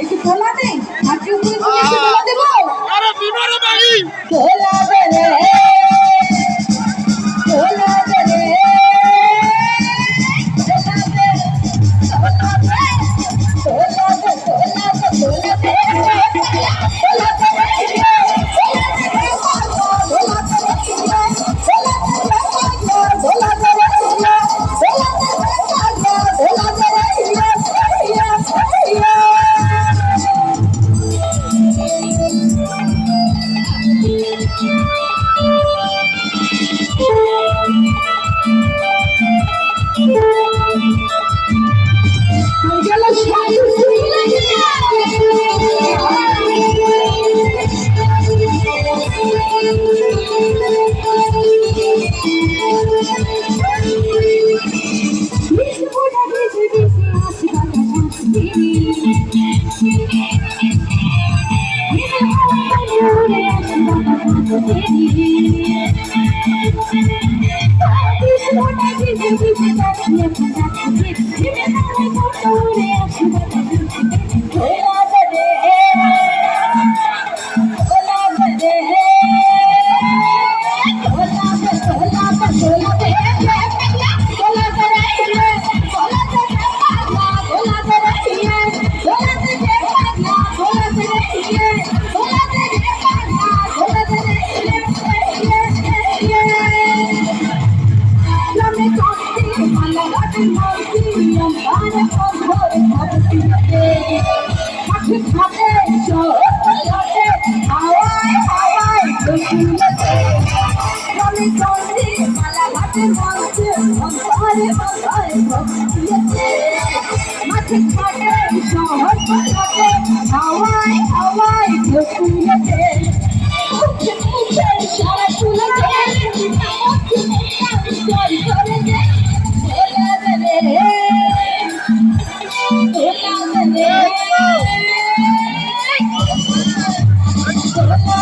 একটু খোলা নেই আর কেউ দেবো আরে বিমারে বাড়ি। Oh গাছে ছাড়ে শহর থাকে হাওয়ায় হাওয়ায় ফুলেতে মুখে মুখে সারা তুলেছে Oh,